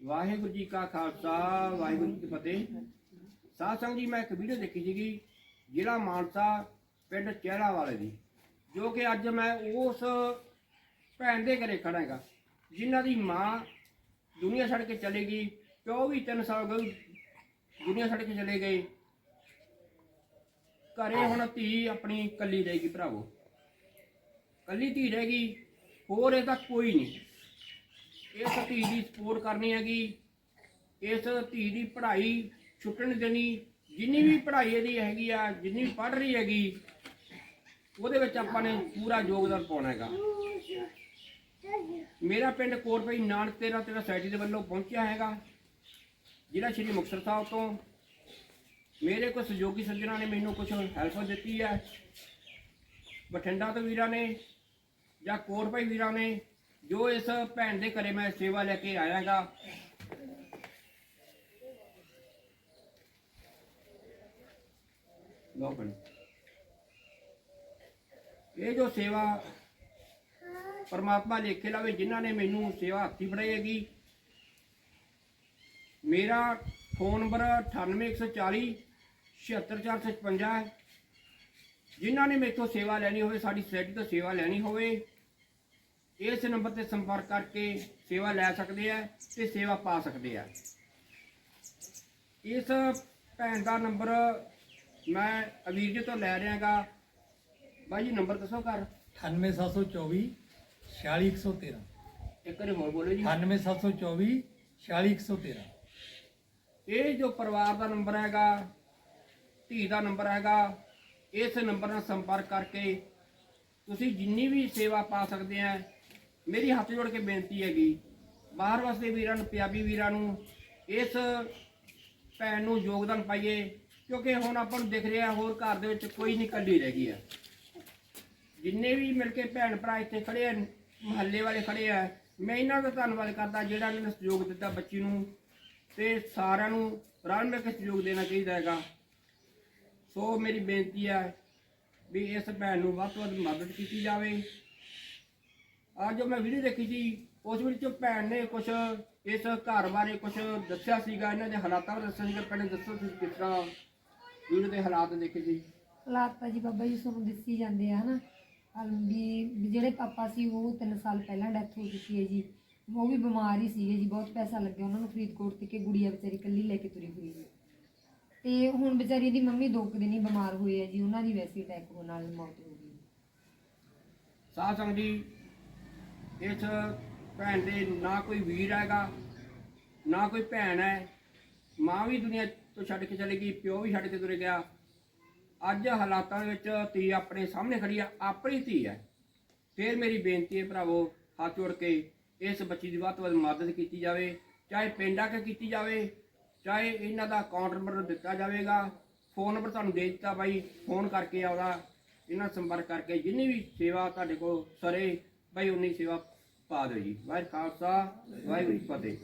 ਵਾਹਿਗੁਰੂ ਜੀ ਕਾ ਖਾਲਸਾ, ਵਾਹਿਗੁਰੂ ਜੀ ਕੀ ਫਤਿਹ। ਸਾਧ ਸੰਗਤ ਜੀ, ਮੈਂ ਇੱਕ ਵੀਡੀਓ ਦੇਖੀ ਸੀਗੀ, ਜ਼ਿਲ੍ਹਾ ਮਾਨਸਾ, ਪਿੰਡ ਚਹਿਰਾ ਵਾਲੇ ਦੀ, ਜੋ ਕਿ ਅੱਜ ਮੈਂ ਉਸ ਭੈਣ ਦੇ ਘਰੇ ਖੜਾ ਹੈਗਾ, ਜਿਨ੍ਹਾਂ ਦੀ ਮਾਂ ਦੁਨੀਆ ਛੱਡ ਕੇ ਚਲੇ ਗਈ ਪਿਓ ਵੀ 3 ਸਾਲ ਗਏ ਦੁਨੀਆ ਛੱਡ ਕੇ ਚਲੇ ਗਏ। ਘਰੇ ਹੁਣ ਧੀ ਆਪਣੀ ਕੱਲੀ ਗਈ ਭਰਾਵੋ। ਕੱਲੀ ਧੀ ਰਹਿ ਗਈ ਹੋਰ ਇਹਦਾ ਕੋਈ ਨਹੀਂ। ਇਸ ਧੀ ਦੀ ਸਪੋਰਟ ਕਰਨੀ ਹੈਗੀ, ਇਸ ਧੀ ਦੀ ਪੜ੍ਹਾਈ ਛੁੱਟਣ ਦੇਣੀ, ਜਿੰਨੀ ਵੀ ਪੜ੍ਹਾਈ ਇਹਦੀ ਹੈਗੀ ਆ, ਜਿੰਨੀ ਵੀ ਪੜ੍ਹ ਰਹੀ ਹੈਗੀ, ਉਹਦੇ ਵਿੱਚ ਆਪਾਂ ਨੇ ਪੂਰਾ ਯੋਗਦਾਨ ਪਾਉਣਾ ਹੈਗਾ। ਮੇਰਾ ਪਿੰਡ ਕੋਟਪਈ ਨਾਨਕ ਤੇਰਾ ਤੇਰਾ ਸੋਸਾਇਟੀ ਦੇ ਵੱਲੋਂ ਪਹੁੰਚਿਆ ਹੈਗਾ। ਜ਼ਿਲ੍ਹਾ ਸ਼੍ਰੀ ਮੁਕਤਸਰ ਸਾਹਿਬ ਤੋਂ ਮੇਰੇ ਕੁਝ ਸਹਿਯੋਗੀ ਸੱਜਣਾ ਨੇ ਮੈਨੂੰ ਕੁਝ ਹੈਲਪ ਦਿੱਤੀ ਹੈ। ਬਠਿੰਡਾ ਤੋਂ ਵੀਰਾਂ ਨੇ ਜਾਂ ਕੋਟਪਈ ਵੀਰਾਂ ਨੇ ਜੋ ਇਸ ਭੈਣ ਦੇ ਘਰੇ ਮੈਂ ਸੇਵਾ ਲੈ ਕੇ ਆਇਆਗਾ। ਲੋ ਭੈਣ। ਇਹ ਜੋ ਸੇਵਾ ਪਰਮਾਤਮਾ ਲੇਖੇ ਲਾਵੇ ਜਿਨ੍ਹਾਂ ਨੇ ਮੈਨੂੰ ਸੇਵਾ ਹੱਥੀ ਫੜਾਈ ਹੈਗੀ। ਮੇਰਾ ਫੋਨ ਨੰਬਰ 98140 76456 ਹੈ। ਜਿਨ੍ਹਾਂ ਨੇ ਮੇਥੋਂ ਸੇਵਾ ਲੈਣੀ ਹੋਵੇ, ਸਾਡੀ ਸੋਸਾਇਟੀ ਤੋਂ ਸੇਵਾ ਲੈਣੀ ਹੋਵੇ। ਇਸ ਨੰਬਰ ਤੇ ਸੰਪਰਕ ਕਰਕੇ ਸੇਵਾ ਲੈ ਸਕਦੇ ਆ ਤੇ ਸੇਵਾ ਪਾ ਸਕਦੇ ਆ। ਇਸ ਭੈਣ ਦਾ ਨੰਬਰ ਮੈਂ ਅਵੀਰ ਜੀ ਤੋਂ ਲੈ ਰਿਹਾਗਾ। ਬਾਈ ਜੀ ਨੰਬਰ ਦੱਸੋ ਘਰ। 98724 46113 ਇੱਕ ਵਾਰੀ ਹੋਰ ਬੋਲੋ ਜੀ। 98724 46113 ਇਹ ਜੋ ਪਰਿਵਾਰ ਦਾ ਨੰਬਰ ਹੈਗਾ ਧੀ ਦਾ ਨੰਬਰ ਹੈਗਾ ਇਸ ਨੰਬਰ ਨਾਲ ਸੰਪਰਕ ਕਰਕੇ ਤੁਸੀਂ ਜਿੰਨੀ ਵੀ ਸੇਵਾ ਪਾ ਸਕਦੇ ਆ ਮੇਰੀ ਹੱਥ ਜੋੜ ਕੇ ਬੇਨਤੀ ਹੈਗੀ, ਬਾਹਰ ਵਸਦੇ ਵੀਰਾਂ ਨੂੰ, ਪੰਜਾਬੀ ਵੀਰਾਂ ਨੂੰ, ਇਸ ਭੈਣ ਨੂੰ ਯੋਗਦਾਨ ਪਾਈਏ, ਕਿਉਂਕਿ ਹੁਣ ਆਪਾਂ ਨੂੰ ਦਿਖ ਰਿਹਾ ਹੋਰ ਘਰ ਦੇ ਵਿੱਚ ਕੋਈ ਨਹੀਂ ਕੱਲੀ ਰਹਿ ਗਈ ਹੈ ਜਿੰਨੇ ਵੀ ਮਿਲ ਕੇ ਭੈਣ ਭਰਾ ਇੱਥੇ ਖੜੇ ਆ, ਮਹੱਲੇ ਵਾਲੇ ਖੜੇ ਆ, ਮੈਂ ਇਹਨਾਂ ਦਾ ਧੰਨਵਾਦ ਕਰਦਾ ਜਿਹੜਾ ਇਹਨਾਂ ਨੇ ਸਹਿਯੋਗ ਦਿੱਤਾ ਬੱਚੀ ਨੂੰ, ਤੇ ਸਾਰਿਆਂ ਨੂੰ ਰਲ ਮਿਲ ਕੇ ਸਹਿਯੋਗ ਦੇਣਾ ਚਾਹੀਦਾ ਹੈਗਾ। ਸੋ ਮੇਰੀ ਬੇਨਤੀ ਹੈ ਵੀ ਇਸ ਭੈਣ ਨੂੰ ਵੱਧ ਤੋਂ ਵੱਧ ਮਦਦ ਕੀਤੀ ਜਾਵੇ। ਆ ਜੋ ਮੈਂ ਵੀਡੀਓ ਦੇਖੀ ਸੀ ਉਸ ਵਿੱਚ ਭੈਣ ਨੇ ਕੁਝ ਇਸ ਘਰ ਬਾਰੇ ਕੁਝ ਦੱਸਿਆ ਸੀਗਾ ਇਹਨਾਂ ਦੇ ਹਾਲਾਤਾਂ ਬਾਰੇ ਦੱਸਿਆ ਸੀਗਾ। ਪਹਿਲੇ ਦੱਸੋ ਤੁਸੀਂ ਕਿਸ ਤਰ੍ਹਾਂ ਵੀਡੀਓ ਦੇ ਹਾਲਾਤ ਦੇਖੇ ਸੀ? ਹਾਲਾਤ ਤਾਂ ਜੀ ਬਾਬਾ ਜੀ ਤੁਹਾਨੂੰ ਦਿੱਸੀ ਜਾਂਦੇ ਆ ਹਨਾ। ਵੀ ਵੀ ਜਿਹੜੇ ਪਾਪਾ ਸੀ ਉਹ 3 ਸਾਲ ਪਹਿਲਾਂ ਡੈਥ ਹੋ ਚੁੱਕੀ ਹੈ ਜੀ। ਉਹ ਵੀ ਬਿਮਾਰ ਹੀ ਸੀਗੇ ਜੀ ਬਹੁਤ ਪੈਸਾ ਲੱਗਿਆ ਉਹਨਾਂ ਨੂੰ ਫਰੀਦਕੋਟ ਤੇ ਕਿ ਗੁੜੀਆ ਵਿਚਾਰੀ ਇਕੱਲੀ ਲੈ ਕੇ ਤੁਰੀ ਹੋਈ ਹੈ। ਤੇ ਹੁਣ ਵਿਚਾਰੀ ਦੀ ਮੰਮੀ ਦੋ ਕੁ ਦਿਨ ਹੀ ਬਿਮਾਰ ਹੋਏ ਆ ਜੀ ਉਹਨਾਂ ਦੀ ਵੈਸੇ ਅਟੈਕ ਹੋਣ ਨਾਲ ਮੌਤ ਹੋ ਗਈ ਸਾਧ ਸੰਗਤ ਜੀ ਇਸ ਭੈਣ ਦੇ ਨਾ ਕੋਈ ਵੀਰ ਹੈਗਾ, ਨਾ ਕੋਈ ਭੈਣ ਹੈ। ਮਾਂ ਵੀ ਦੁਨੀਆ ਤੋਂ ਛੱਡ ਕੇ ਚਲੇ ਗਈ, ਪਿਓ ਵੀ ਛੱਡ ਕੇ ਤੁਰ ਗਿਆ। ਅੱਜ ਹਾਲਾਤਾਂ ਦੇ ਵਿੱਚ ਧੀ ਆਪਣੇ ਸਾਹਮਣੇ ਖੜੀ ਆ, ਆਪਣੀ ਧੀ ਹੈ। ਫਿਰ ਮੇਰੀ ਬੇਨਤੀ ਹੈ ਭਰਾਵੋ, ਹੱਥ ਜੋੜ ਕੇ ਇਸ ਬੱਚੀ ਦੀ ਵੱਧ ਤੋਂ ਵੱਧ ਮਦਦ ਕੀਤੀ ਜਾਵੇ, ਚਾਹੇ ਪਿੰਡ ਆ ਕੇ ਕੀਤੀ ਜਾਵੇ, ਚਾਹੇ ਇਹਨਾਂ ਦਾ ਅਕਾਊਂਟ ਨੰਬਰ ਦਿੱਤਾ ਜਾਵੇਗਾ ਫੋਨ ਨੰਬਰ ਤੁਹਾਨੂੰ ਦੇ ਦਿੱਤਾ ਬਾਈ ਫੋਨ ਕਰਕੇ ਆਉਦਾ ਇਹਨਾਂ ਸੰਪਰਕ ਕਰਕੇ ਜਿੰਨੀ ਵੀ ਸੇਵਾ ਤੁਹਾਡੇ ਕੋਲ ਸਰੇ ਬਾਈ ਉਨੀ ਸੇਵਾ ਪਾ ਦਿਓ ਜੀ। ਵਾਹਿਗੁਰੂ ਖਾਲਸਾ ਵਾਹਿਗੁਰੂ ਜੀ ਕੀ ਫਤਿਹ।